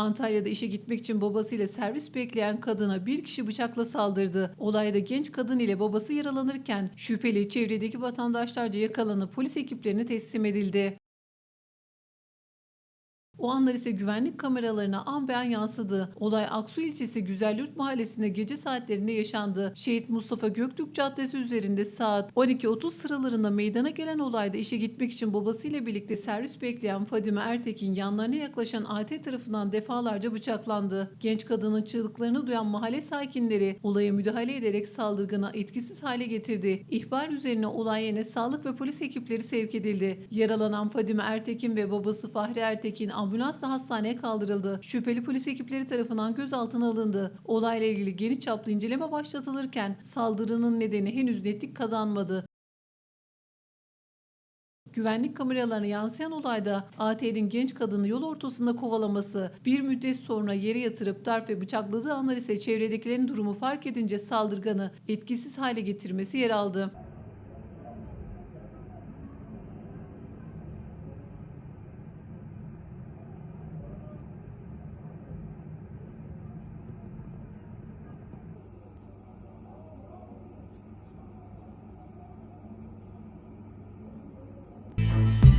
Antalya'da işe gitmek için babasıyla servis bekleyen kadına bir kişi bıçakla saldırdı. Olayda genç kadın ile babası yaralanırken şüpheli çevredeki vatandaşlarca yakalanıp polis ekiplerine teslim edildi. O anlar ise güvenlik kameralarına an be an yansıdı. Olay Aksu ilçesi Güzelyurt mahallesinde gece saatlerinde yaşandı. Şehit Mustafa Göktürk Caddesi üzerinde saat 12.30 sıralarında meydana gelen olayda işe gitmek için babasıyla birlikte servis bekleyen Fadime Ertekin yanlarına yaklaşan AT tarafından defalarca bıçaklandı. Genç kadının çığlıklarını duyan mahalle sakinleri olaya müdahale ederek saldırganı etkisiz hale getirdi. İhbar üzerine olay yerine sağlık ve polis ekipleri sevk edildi. Yaralanan Fadime Ertekin ve babası Fahri Ertekin ambulansla hastaneye kaldırıldı. Şüpheli polis ekipleri tarafından gözaltına alındı. Olayla ilgili geniş çaplı inceleme başlatılırken saldırının nedeni henüz netlik kazanmadı. Güvenlik kameralarına yansıyan olayda AT'nin genç kadını yol ortasında kovalaması, bir müddet sonra yere yatırıp darp ve bıçakladığı anlar ise çevredekilerin durumu fark edince saldırganı etkisiz hale getirmesi yer aldı. you